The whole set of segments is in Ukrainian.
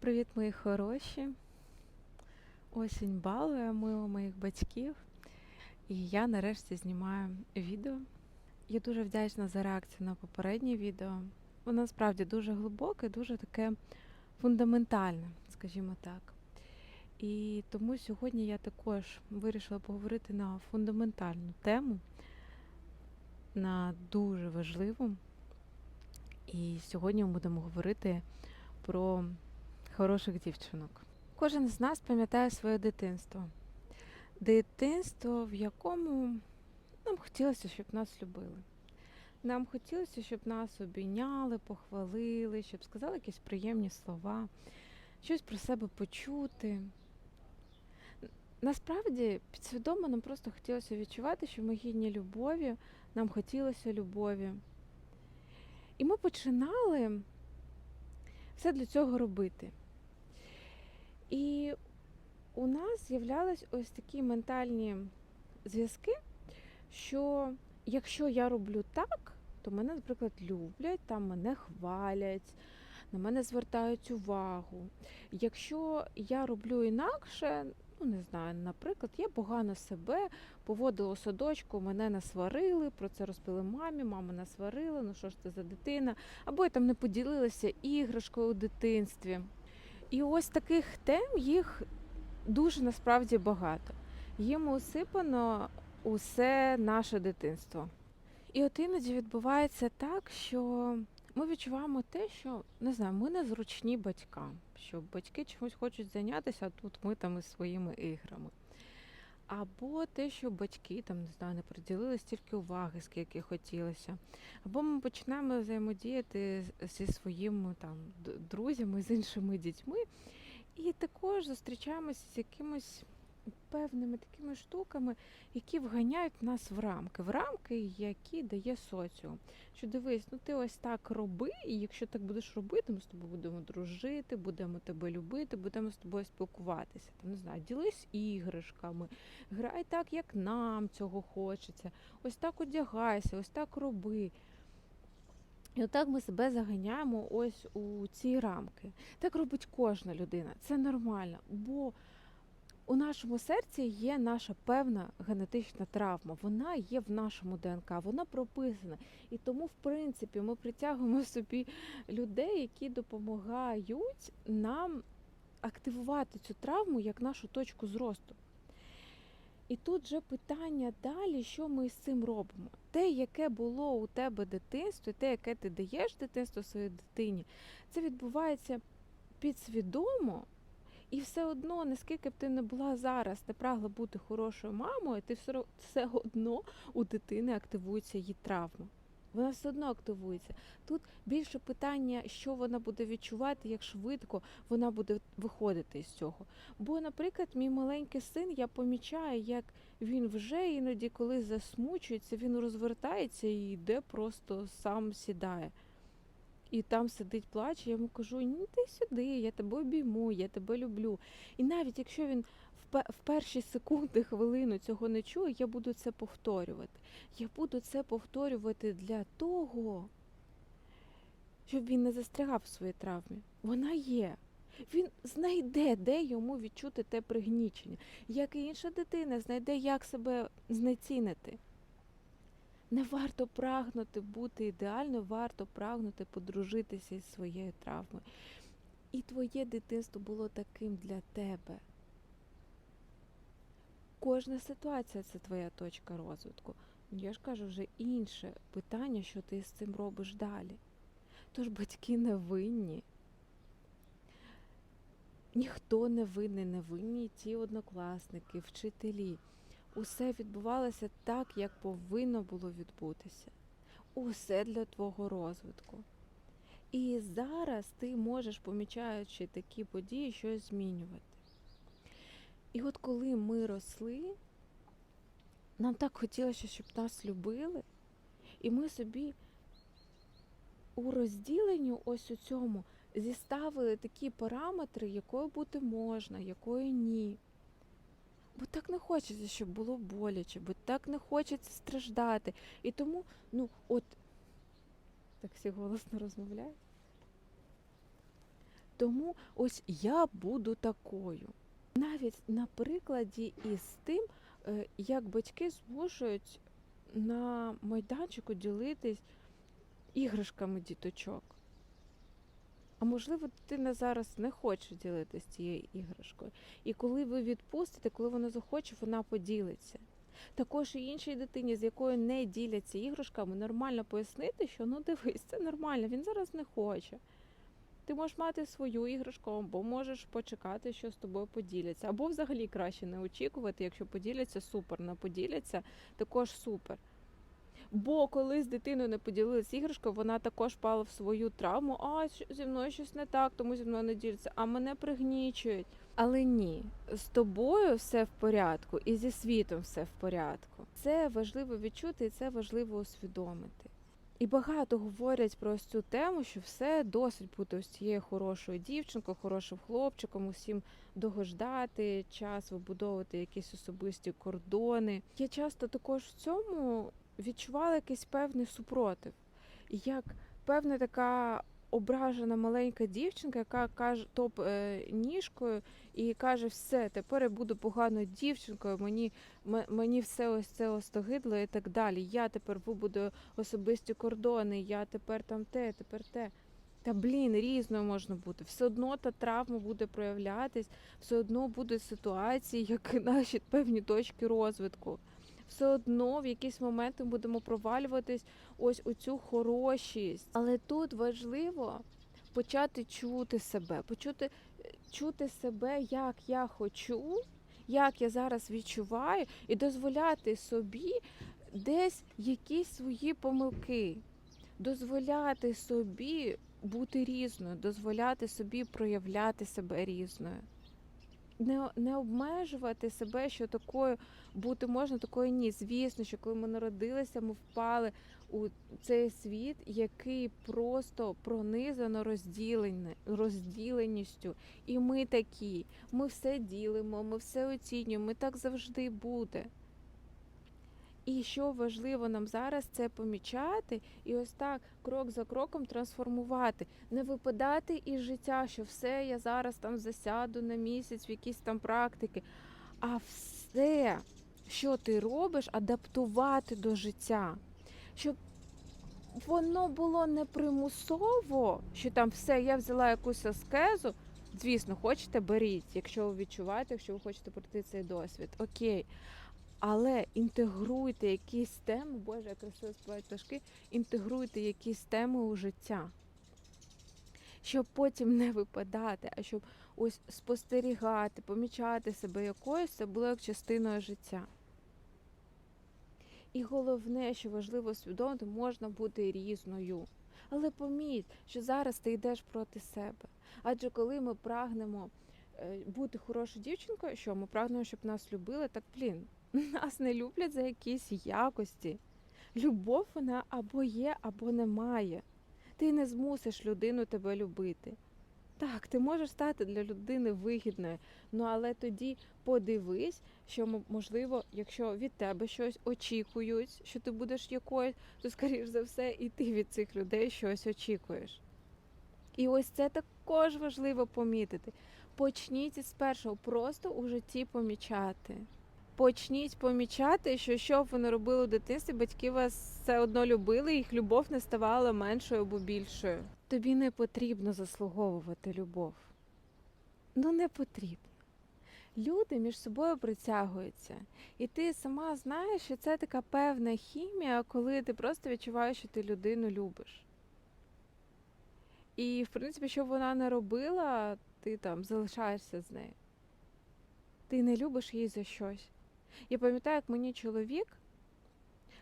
Привіт, мої хороші. Осінь балує мило моїх батьків. І я нарешті знімаю відео. Я дуже вдячна за реакцію на попереднє відео. Воно насправді дуже глибоке, дуже таке фундаментальне, скажімо так. І тому сьогодні я також вирішила поговорити на фундаментальну тему, на дуже важливу. І сьогодні ми будемо говорити про хороших дівчинок. Кожен з нас пам'ятає своє дитинство. Дитинство, в якому нам хотілося, щоб нас любили. Нам хотілося, щоб нас обійняли, похвалили, щоб сказали якісь приємні слова, щось про себе почути. Насправді, підсвідомо нам просто хотілося відчувати, що ми гідні любові, нам хотілося любові. І ми починали все для цього робити. І у нас з'являлись ось такі ментальні зв'язки, що якщо я роблю так, то мене, наприклад, люблять, там мене хвалять, на мене звертають увагу. Якщо я роблю інакше, ну не знаю, наприклад, я погано себе поводила у садочку, мене насварили, про це розпили мамі, мама насварила, ну що ж це за дитина, або я там не поділилася іграшкою у дитинстві. І ось таких тем їх дуже насправді багато. Їм усипано усе наше дитинство. І от іноді відбувається так, що ми відчуваємо те, що не знаю, ми незручні батькам, що батьки чомусь хочуть зайнятися, а тут ми там із своїми іграми. Або те, що батьки там не знаю, не приділили стільки уваги, скільки хотілося. Або ми починаємо взаємодіяти зі своїми там друзями, з іншими дітьми, і також зустрічаємося з якимось певними такими штуками, які вганяють нас в рамки, в рамки, які дає соціум. Що дивись, ну ти ось так роби, і якщо так будеш робити, ми з тобою будемо дружити, будемо тебе любити, будемо з тобою спілкуватися. Там не знаю, ділись іграшками, грай так, як нам цього хочеться. Ось так одягайся, ось так роби. І отак ми себе заганяємо ось у ці рамки. Так робить кожна людина. Це нормально, бо у нашому серці є наша певна генетична травма. Вона є в нашому ДНК, вона прописана. І тому, в принципі, ми притягуємо собі людей, які допомагають нам активувати цю травму як нашу точку зросту. І тут же питання далі, що ми з цим робимо. Те, яке було у тебе дитинство, те, яке ти даєш дитинство своїй дитині, це відбувається підсвідомо, і все одно, наскільки б ти не була зараз, не прагла бути хорошою мамою, ти все, все одно у дитини активується її травма. Вона все одно активується. Тут більше питання, що вона буде відчувати, як швидко вона буде виходити з цього. Бо, наприклад, мій маленький син, я помічаю, як він вже іноді, коли засмучується, він розвертається і йде, просто сам сідає. І там сидить, плаче, я йому кажу: ні, ти сюди, я тебе обійму, я тебе люблю. І навіть якщо він в пе- в перші секунди, хвилину цього не чує, я буду це повторювати. Я буду це повторювати для того, щоб він не застрягав в своїй травмі. Вона є. Він знайде, де йому відчути те пригнічення, як і інша дитина знайде, як себе знецінити. Не варто прагнути бути ідеально, варто прагнути подружитися із своєю травмою. І твоє дитинство було таким для тебе. Кожна ситуація це твоя точка розвитку. Я ж кажу вже інше питання, що ти з цим робиш далі. Тож батьки не винні. Ніхто не винний, не винні ті однокласники, вчителі. Усе відбувалося так, як повинно було відбутися. Усе для твого розвитку. І зараз ти можеш, помічаючи такі події, щось змінювати. І от коли ми росли, нам так хотілося, щоб нас любили, і ми собі у розділенню ось у цьому зіставили такі параметри, якою бути можна, якою ні. Бо так не хочеться, щоб було боляче, бо так не хочеться страждати. І тому, ну, от так всі голосно розмовляють. тому ось я буду такою. Навіть на прикладі із тим, е, як батьки змушують на майданчику ділитись іграшками діточок. А можливо, дитина зараз не хоче ділитися цією іграшкою. І коли ви відпустите, коли вона захоче, вона поділиться. Також і іншій дитині, з якою не діляться іграшками, нормально пояснити, що ну дивись, це нормально, він зараз не хоче. Ти можеш мати свою іграшку, або можеш почекати, що з тобою поділяться. Або взагалі краще не очікувати, якщо поділяться, супер, не поділяться, також супер. Бо коли з дитиною не поділилися іграшкою, вона також пала в свою травму. А зі мною щось не так, тому зі мною не діляться, а мене пригнічують. Але ні, з тобою все в порядку, і зі світом все в порядку. Це важливо відчути, і це важливо усвідомити. І багато говорять про ось цю тему, що все досить бути ось цією хорошою дівчинкою, хорошим хлопчиком, усім догождати, час вибудовувати якісь особисті кордони. Я часто також в цьому відчувала якийсь певний супротив, як певна така ображена маленька дівчинка, яка каже топ е, ніжкою і каже: все, тепер я буду поганою дівчинкою, мені, мені все ось це остогидло і так далі. Я тепер вибудую особисті кордони, я тепер там те, тепер те. Та блін, різною можна бути. Все одно та травма буде проявлятись, все одно будуть ситуації, як наші певні точки розвитку. Все одно в якісь моменти ми будемо провалюватись ось у цю хорошість. Але тут важливо почати чути себе, почути чути себе, як я хочу, як я зараз відчуваю, і дозволяти собі десь якісь свої помилки, дозволяти собі бути різною, дозволяти собі проявляти себе різною. Не, не обмежувати себе, що такою бути можна, такою ні. Звісно, що коли ми народилися, ми впали у цей світ, який просто пронизано розділеністю. І ми такі, ми все ділимо, ми все оцінюємо, Ми так завжди буде. І що важливо нам зараз це помічати і ось так крок за кроком трансформувати, не випадати із життя, що все, я зараз там засяду на місяць в якісь там практики, а все, що ти робиш, адаптувати до життя, щоб воно було не примусово, що там все, я взяла якусь аскезу. Звісно, хочете, беріть, якщо ви відчуваєте, якщо ви хочете пройти цей досвід. Окей. Але інтегруйте якісь теми, Боже, як красиво співають пташки, інтегруйте якісь теми у життя, щоб потім не випадати, а щоб ось спостерігати, помічати себе якоюсь, це було як частиною життя. І головне, що важливо усвідомити, можна бути різною. Але поміть, що зараз ти йдеш проти себе. Адже коли ми прагнемо е, бути хорошою дівчинкою, що ми прагнемо, щоб нас любили, так блін, нас не люблять за якісь якості. Любов вона або є, або немає. Ти не змусиш людину тебе любити. Так, ти можеш стати для людини вигідною, ну але тоді подивись, що можливо, якщо від тебе щось очікують, що ти будеш якоюсь, то скоріш за все і ти від цих людей щось очікуєш. І ось це також важливо помітити. Почніть із першого, просто у житті помічати. Почніть помічати, що що б ви не робили у дитинстві, батьки вас все одно любили, їх любов не ставала меншою або більшою. Тобі не потрібно заслуговувати любов. Ну не потрібно. Люди між собою притягуються, і ти сама знаєш, що це така певна хімія, коли ти просто відчуваєш, що ти людину любиш. І, в принципі, що б вона не робила, ти там залишаєшся з нею. Ти не любиш її за щось. Я пам'ятаю, як мені чоловік,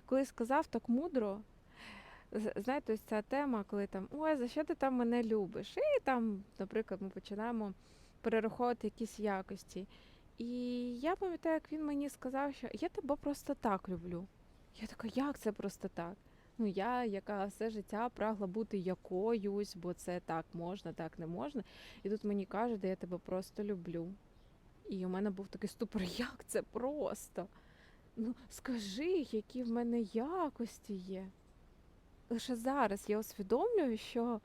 коли сказав так мудро, знаєте, ось ця тема, коли там ой, за що ти там мене любиш? І там, наприклад, ми починаємо перераховувати якісь якості. І я пам'ятаю, як він мені сказав, що я тебе просто так люблю. Я така, як це просто так? Ну, я, яка все життя прагла бути якоюсь, бо це так можна, так не можна. І тут мені кажуть, я тебе просто люблю. І у мене був такий ступор, як це просто. Ну, скажи, які в мене якості є. Лише зараз я усвідомлюю, що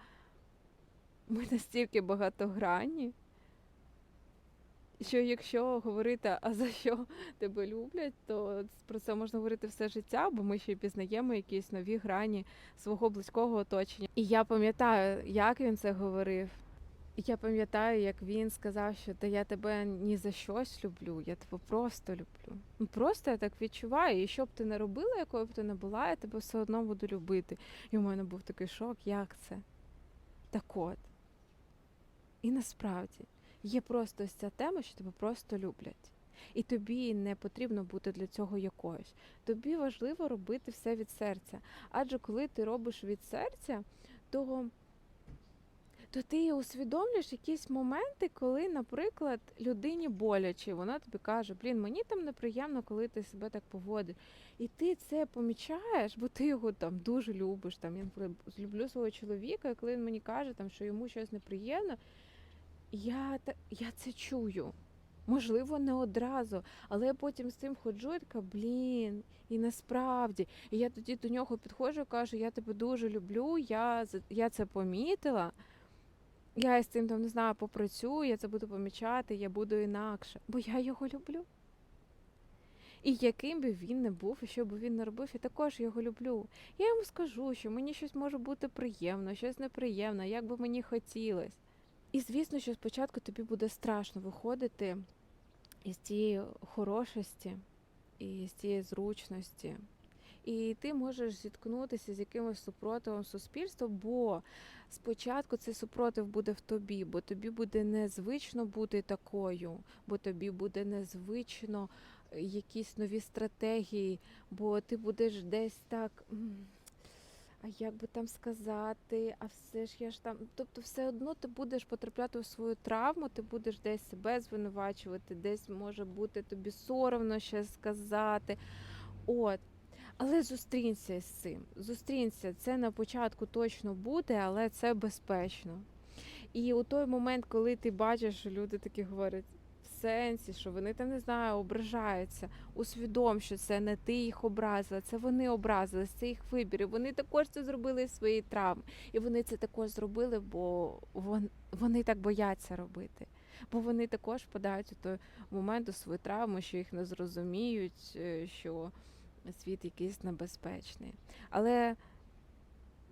ми настільки багатогранні, що якщо говорити, а за що тебе люблять, то про це можна говорити все життя, бо ми ще й пізнаємо якісь нові грані свого близького оточення. І я пам'ятаю, як він це говорив. Я пам'ятаю, як він сказав, що та я тебе ні за щось люблю, я тебе просто люблю. Ну просто я так відчуваю. І що б ти не робила, якою б ти не була, я тебе все одно буду любити. І у мене був такий шок, як це? Так от. І насправді є просто ось ця тема, що тебе просто люблять. І тобі не потрібно бути для цього якоюсь. Тобі важливо робити все від серця. Адже коли ти робиш від серця, то то ти усвідомлюєш якісь моменти, коли, наприклад, людині боляче, вона тобі каже, блін, мені там неприємно, коли ти себе так поводиш. І ти це помічаєш, бо ти його там дуже любиш. Там я люблю свого чоловіка, і коли він мені каже, там, що йому щось неприємно, я, я це чую. Можливо, не одразу, але я потім з цим ходжу і така, блін, і насправді. І я тоді до нього підходжу і кажу, я тебе дуже люблю, я, я це помітила. Я з цим там не знаю, попрацюю, я це буду помічати, я буду інакше, бо я його люблю. І яким би він не був, і що би він не робив, я також його люблю. Я йому скажу, що мені щось може бути приємно, щось неприємно, як би мені хотілося. І звісно, що спочатку тобі буде страшно виходити із цієї хорошості і з цієї зручності. І ти можеш зіткнутися з якимось супротивом суспільства, бо спочатку цей супротив буде в тобі, бо тобі буде незвично бути такою, бо тобі буде незвично е, якісь нові стратегії, бо ти будеш десь так. А як би там сказати, а все ж я ж там. Тобто, все одно ти будеш потрапляти у свою травму, ти будеш десь себе звинувачувати, десь може бути тобі соромно ще сказати. От. Але зустрінься з цим. Зустрінься. Це на початку точно буде, але це безпечно. І у той момент, коли ти бачиш, що люди такі говорять в сенсі, що вони там не знаю, ображаються, усвідом, що це не ти їх образила, це вони образились, це їх вибір. І вони також це зробили з своєї травми. І вони це також зробили, бо вони так бояться робити. Бо вони також впадають у той момент у свою травму, що їх не зрозуміють, е, що світ якийсь небезпечний. Але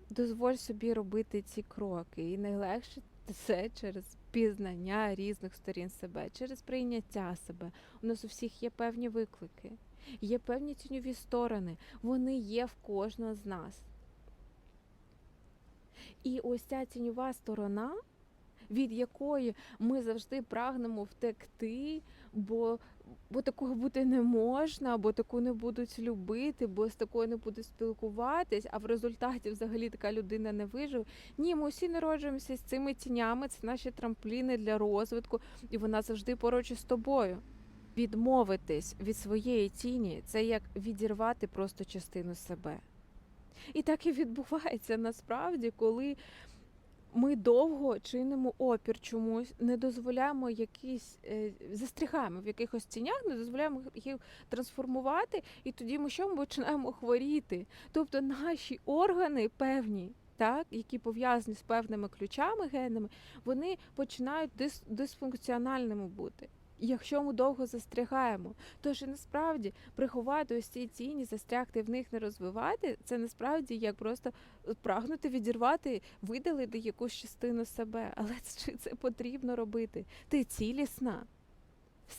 дозволь собі робити ці кроки. І найлегше це через пізнання різних сторін себе, через прийняття себе. У нас у всіх є певні виклики, є певні тіньові сторони. Вони є в кожного з нас. І ось ця тіньова сторона, від якої ми завжди прагнемо втекти, бо, бо такого бути не можна, бо таку не будуть любити, бо з такою не будуть спілкуватись, а в результаті взагалі така людина не виживе. Ні, ми усі народжуємося з цими тінями, це наші трампліни для розвитку, і вона завжди поруч із тобою. Відмовитись від своєї тіні це як відірвати просто частину себе. І так і відбувається насправді, коли ми довго чинимо опір чомусь, не дозволяємо якісь, застрігаємо застрягаємо в якихось цінях, не дозволяємо їх трансформувати, і тоді ми що ми починаємо хворіти. Тобто наші органи певні. Так, які пов'язані з певними ключами генами, вони починають дис- дисфункціональними бути. Якщо ми довго застрягаємо, тож і насправді приховати ось ці тіні, застрягти в них не розвивати, це насправді як просто прагнути відірвати, видалити якусь частину себе. Але чи це потрібно робити? Ти цілісна.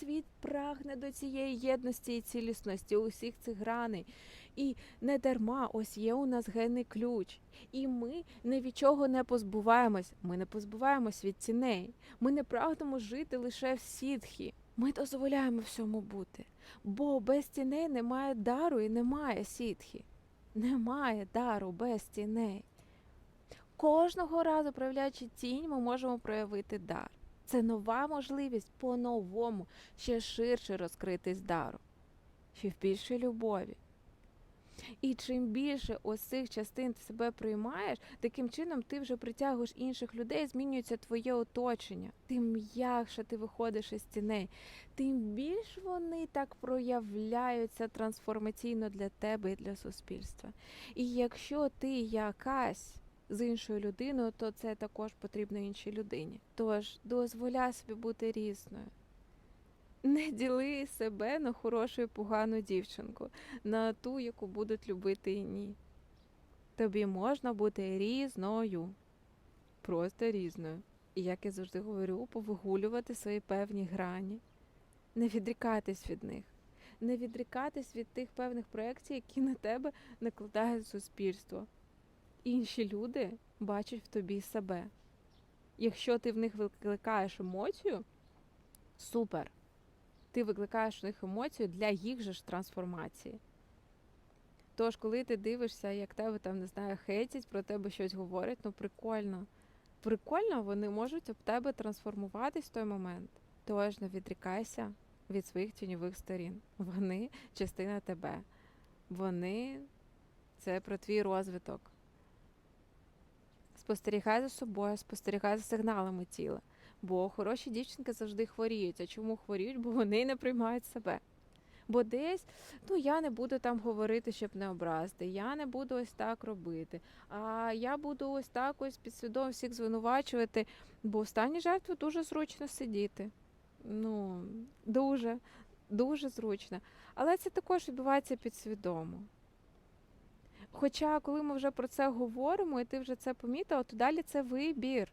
Світ прагне до цієї єдності і цілісності усіх цих граней. І не дарма ось є у нас генний ключ. І ми ні від чого не позбуваємось. Ми не позбуваємось від тіней. Ми не прагнемо жити лише в сітхі. Ми дозволяємо всьому бути. Бо без тіней немає дару і немає сітхи. Немає дару без тіней. Кожного разу, проявляючи тінь, ми можемо проявити дар. Це нова можливість по-новому ще ширше розкритись дару, ще в більшій любові. І чим більше ось цих частин ти себе приймаєш, таким чином ти вже притягуєш інших людей, змінюється твоє оточення. Тим м'якше ти виходиш із тіней, тим більш вони так проявляються трансформаційно для тебе і для суспільства. І якщо ти якась з іншою людиною, то це також потрібно іншій людині. Тож дозволяй собі бути різною. Не діли себе на хорошу і погану дівчинку, на ту, яку будуть любити і ні. Тобі можна бути різною, просто різною. І як я завжди говорю, повигулювати свої певні грані, не відрікатись від них, не відрікатись від тих певних проєктів, які на тебе накладає суспільство. Інші люди бачать в тобі себе. Якщо ти в них викликаєш емоцію, супер. Ти викликаєш в них емоцію для їх же ж трансформації. Тож, коли ти дивишся, як тебе там, не знаю, хейтять, про тебе щось говорять, ну прикольно. Прикольно, вони можуть об тебе трансформуватись в той момент. Тож не відрікайся від своїх тіньових сторін. Вони частина тебе. Вони це про твій розвиток. Спостерігай за собою, спостерігай за сигналами тіла. Бо хороші дівчинки завжди хворіють. А чому хворіють? Бо вони не приймають себе. Бо десь, ну я не буду там говорити, щоб не образити, я не буду ось так робити. А я буду ось так ось підсвідомо всіх звинувачувати, бо в стані жертви дуже зручно сидіти. Ну, дуже, дуже зручно. Але це також відбувається підсвідомо. Хоча, коли ми вже про це говоримо, і ти вже це помітила, то далі це вибір.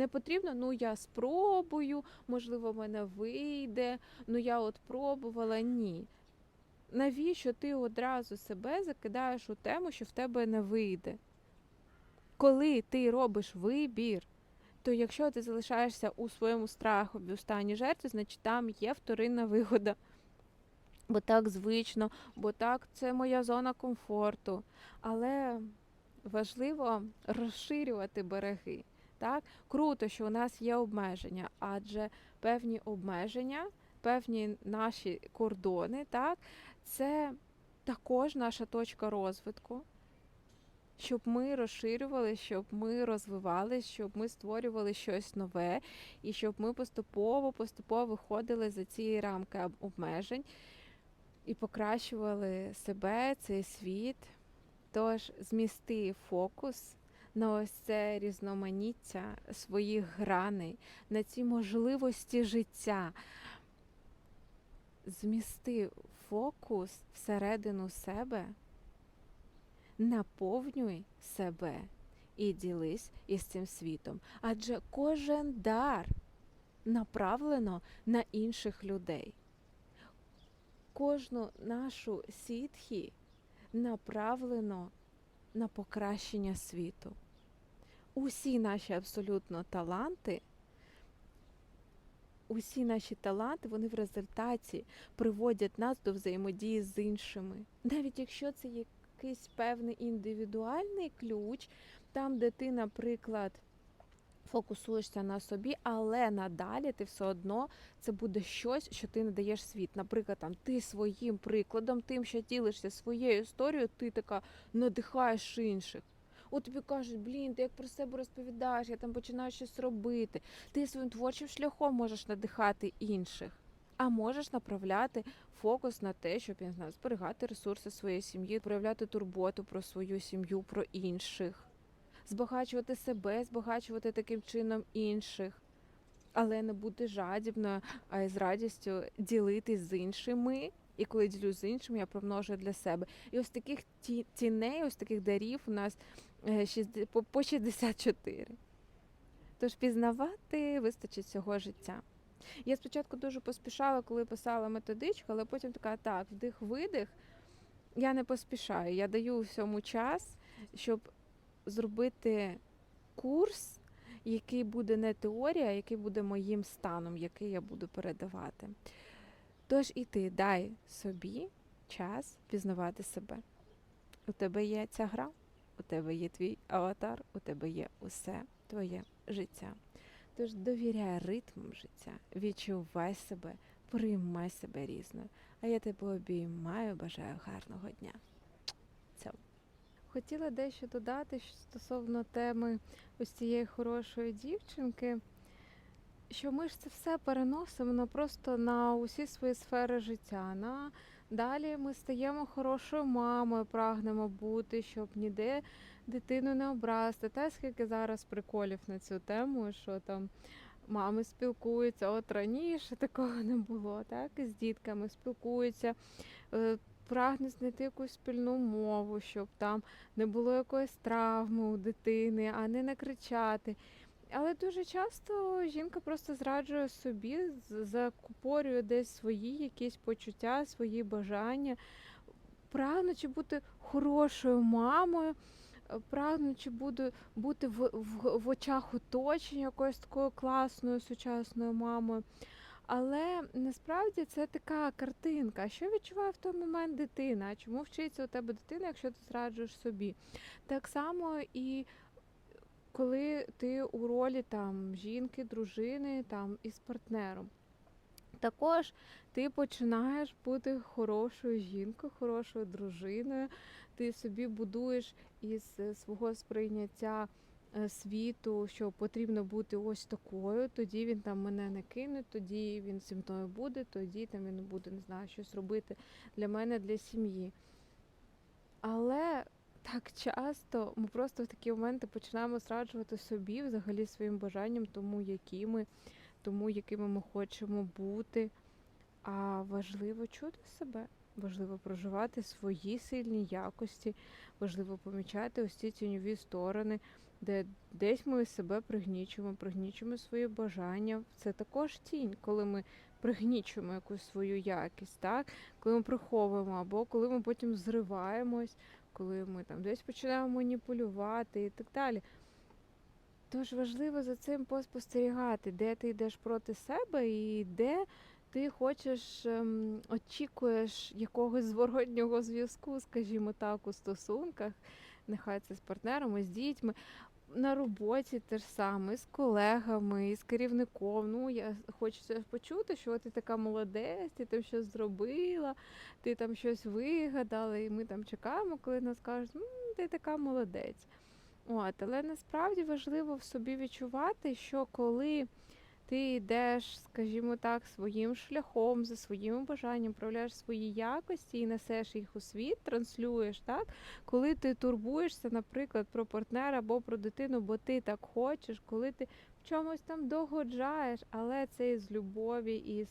Не потрібно, ну я спробую, можливо, в мене вийде, ну я от пробувала. Ні. Навіщо ти одразу себе закидаєш у тему, що в тебе не вийде? Коли ти робиш вибір, то якщо ти залишаєшся у своєму страху в стані жертви, значить там є вторинна вигода. Бо так звично, бо так це моя зона комфорту. Але важливо розширювати береги. Так, круто, що у нас є обмеження, адже певні обмеження, певні наші кордони, так, це також наша точка розвитку, щоб ми розширювали, щоб ми розвивалися, щоб ми створювали щось нове, і щоб ми поступово, поступово виходили за ці рамки обмежень і покращували себе, цей світ. Тож змісти фокус на ось це різноманіття своїх граней, на ці можливості життя. Змісти фокус всередину себе, наповнюй себе і ділись із цим світом. Адже кожен дар направлено на інших людей. Кожну нашу сітхі направлено на покращення світу. Усі наші абсолютно таланти, усі наші таланти, вони в результаті приводять нас до взаємодії з іншими. Навіть якщо це якийсь певний індивідуальний ключ, там, де ти, наприклад, фокусуєшся на собі, але надалі ти все одно це буде щось, що ти надаєш світ. Наприклад, там ти своїм прикладом, тим, що ділишся своєю історією, ти така надихаєш інших. От тобі кажуть, блін, ти як про себе розповідаєш, я там починаю щось робити. Ти своїм творчим шляхом можеш надихати інших, а можеш направляти фокус на те, щоб я не знаю, зберігати ресурси своєї сім'ї, проявляти турботу про свою сім'ю, про інших збагачувати себе, збагачувати таким чином інших, але не бути жадібною, а й з радістю ділитись з іншими. І коли ділюсь з іншими, я примножую для себе. І ось таких тіней, ось таких дарів у нас е, по 64. Тож пізнавати вистачить цього життя. Я спочатку дуже поспішала, коли писала методичку, але потім така, так, вдих-видих. Я не поспішаю, я даю всьому час, щоб зробити курс, який буде не теорія, а який буде моїм станом, який я буду передавати. Тож і ти дай собі час пізнавати себе. У тебе є ця гра, у тебе є твій аватар, у тебе є усе твоє життя. Тож довіряй ритмам життя, відчувай себе, приймай себе різною. А я тебе обіймаю, бажаю гарного дня. Хотіла дещо додати стосовно теми ось цієї хорошої дівчинки, що ми ж це все переносимо на просто на усі свої сфери життя, на Далі ми стаємо хорошою мамою, прагнемо бути, щоб ніде дитину не образити. Та скільки зараз приколів на цю тему, що там мами спілкуються. От раніше такого не було, так і з дітками спілкуються, е, прагне знайти якусь спільну мову, щоб там не було якоїсь травми у дитини, а не накричати. Але дуже часто жінка просто зраджує собі, закупорює десь свої якісь почуття, свої бажання, прагнучи бути хорошою мамою, прагнучи бути, бути в, в, в очах оточення якоюсь такою класною сучасною мамою. Але насправді це така картинка. Що відчуває в той момент дитина? Чому вчиться у тебе дитина, якщо ти зраджуєш собі? Так само і коли ти у ролі там жінки, дружини там із партнером. Також ти починаєш бути хорошою жінкою, хорошою дружиною. Ти собі будуєш із е, свого сприйняття світу, що потрібно бути ось такою, тоді він там мене не кине, тоді він зі мною буде, тоді там він буде, не знаю, щось робити для мене, для сім'ї. Але так часто ми просто в такі моменти починаємо зраджувати собі, взагалі своїм бажанням, тому які ми, тому якими ми хочемо бути. А важливо чути себе, важливо проживати свої сильні якості, важливо помічати ось ці тіньові сторони, де десь ми себе пригнічуємо, пригнічуємо свої бажання. Це також тінь, коли ми пригнічуємо якусь свою якість, так? коли ми приховуємо, або коли ми потім зриваємось, коли ми там десь починаємо маніпулювати і так далі. Тож важливо за цим поспостерігати, де ти йдеш проти себе і де ти хочеш, ем, очікуєш якогось зворотнього зв'язку, скажімо так, у стосунках, нехай це з партнерами, з дітьми, на роботі те ж саме, з колегами, з керівником. Ну, я хочеться почути, що ти така молодець, ти там щось зробила, ти там щось вигадала, і ми там чекаємо, коли нас кажуть, ну, ти така молодець. От, але насправді важливо в собі відчувати, що коли ти йдеш, скажімо так, своїм шляхом, за своїм бажанням, проявляєш свої якості і несеш їх у світ, транслюєш, так? Коли ти турбуєшся, наприклад, про партнера або про дитину, бо ти так хочеш, коли ти в чомусь там догоджаєш, але це із любові, із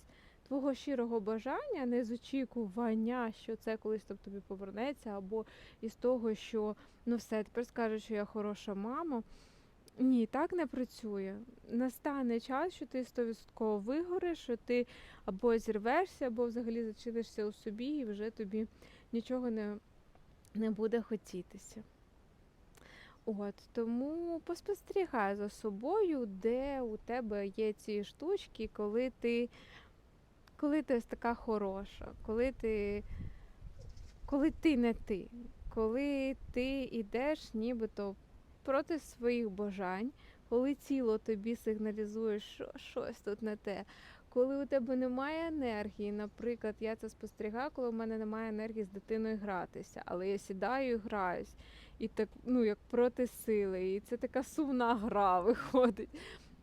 твого щирого бажання, не з очікування, що це колись там тобі повернеться, або із того, що ну все, тепер скажеш, що я хороша мама. Ні, так не працює. Настане час, що ти 100% вигориш, що ти або зірвешся, або взагалі зачинишся у собі, і вже тобі нічого не, не буде хотітися. От, тому поспостерігай за собою, де у тебе є ці штучки, коли ти, коли ти ось така хороша, коли ти, коли ти не ти, коли ти йдеш нібито проти своїх бажань, коли тіло тобі сигналізує, що щось тут не те. Коли у тебе немає енергії, наприклад, я це спостерігаю, коли у мене немає енергії з дитиною гратися, але я сідаю і граюсь, і так, ну як проти сили, і це така сумна гра виходить.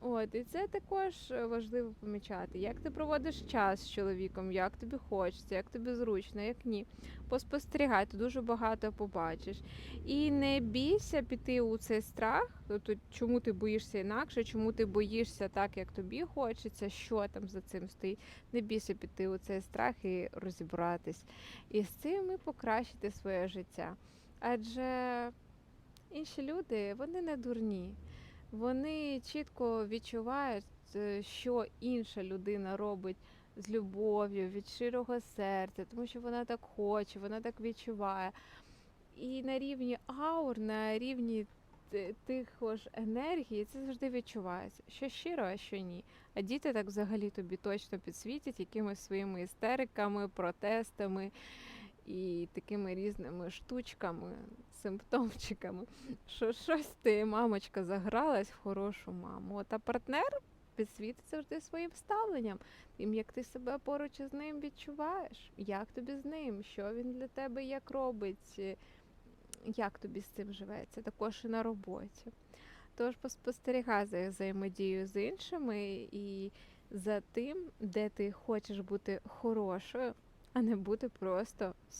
От, і це також важливо помічати. Як ти проводиш час з чоловіком, як тобі хочеться, як тобі зручно, як ні. Поспостерігай, ти дуже багато побачиш. І не бійся піти у цей страх, тобто чому ти боїшся інакше, чому ти боїшся так, як тобі хочеться, що там за цим стоїть. Не бійся піти у цей страх і розібратись. І з цим і покращити своє життя. Адже інші люди, вони не дурні. Вони чітко відчувають, е, що інша людина робить з любов'ю, від щирого серця, тому що вона так хоче, вона так відчуває. І на рівні аур, на рівні ти- тих ж енергії, це завжди відчувається, що щиро, а що ні. А діти так взагалі тобі точно підсвітять якимись своїми істериками, протестами і такими різними штучками, симптомчиками, що щось ти, мамочка, загралась в хорошу маму. От, а партнер підсвітить завжди своїм ставленням, тим, як ти себе поруч із ним відчуваєш, як тобі з ним, що він для тебе як робить, е, як тобі з цим живеться, також і на роботі. Тож поспостерігай за взаємодією з іншими і за тим, де ти хочеш бути хорошою, а не бути просто